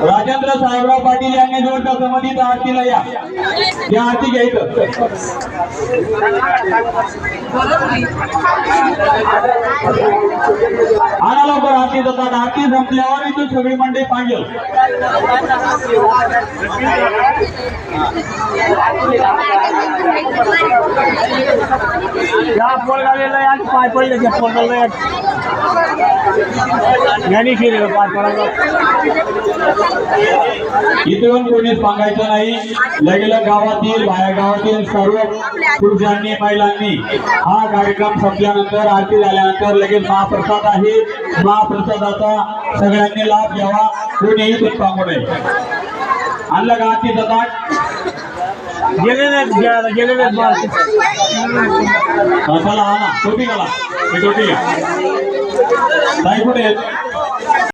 राजेंद्र साहेबराव पाटील यांनी जोडच्या संबंधित आरतीला या. या आरती घ्यायचं आणा लवकर आरती जातात आरती संपल्यावर इथून सगळी मंडळी पाहिजे या पोरगालेला या पाय पडले त्या पोरगाला यांनी केलेलं पाय पडायला. इथून कोणी सांगायचं नाही. लगेलग गावातील बाहेर गावातील सर्व पुरुषांनी महिलांनी हा कार्यक्रम संपल्यानंतर आरती झाल्यानंतर लगेच महाप्रसाद आहे. महाप्रसादाचा सगळ्यांनी लाभ घ्यावा कोणीही दूध सांगू नये आणलं का आरतीचं ताट? गेलेले आहेत, गे- गेलेले टोपी घाला. हे टोपी घ्या. ताई कुठे आहेत?